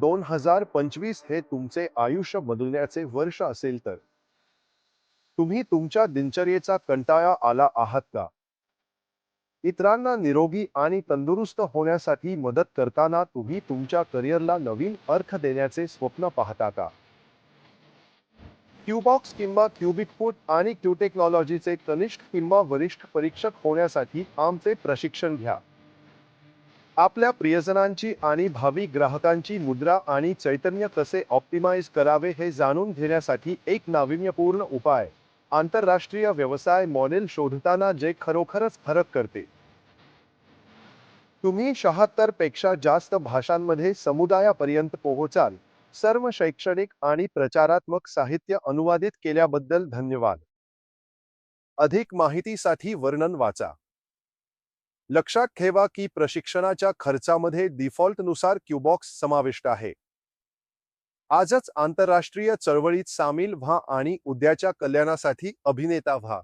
दोन हजार पंचवीस हे तुमचे आयुष्य बदलण्याचे वर्ष असेल तर. तुम्ही तुमच्या दिनचर्येचा कंटाळा आला आहात का? इतरांना निरोगी आणि तंदुरुस्त होण्यासाठी मदत करताना तुम्ही तुमच्या करिअरला नवीन अर्थ देण्याचे स्वप्न पाहता का? क्यूबॉक्स किंवा क्युबिक फूट आणि क्यू टेक्नॉलॉजीचे कनिष्ठ किंवा वरिष्ठ परीक्षक होण्यासाठी आमचे प्रशिक्षण घ्या. आपल्या प्रियजनांची आणि भावी ग्राहकांची मुद्रा आणि चैतन्य कसे ऑप्टिमाइज करावे हे जाणून घेण्यासाठी एक नाविन्यपूर्ण उपाय आंतरराष्ट्रीय व्यवसाय मॉडेल शोधताना जे खरोखरच फरक करते. तुम्ही शहात्तरपेक्षा जास्त भाषांमध्ये समुदायापर्यंत पोहोचाल. सर्व शैक्षणिक आणि प्रचारात्मक साहित्य अनुवादित केल्याबद्दल धन्यवाद. अधिक माहितीसाठी वर्णन वाचा. लक्षात ठेवा की प्रशिक्षणाच्या खर्चामध्ये डिफॉल्टनुसार क्यूबॉक्स समाविष्ट आहे. आजच आंतरराष्ट्रीय चळवळीत सामील व्हा आणि उद्याच्या कल्याणासाठी अभिनेता व्हा.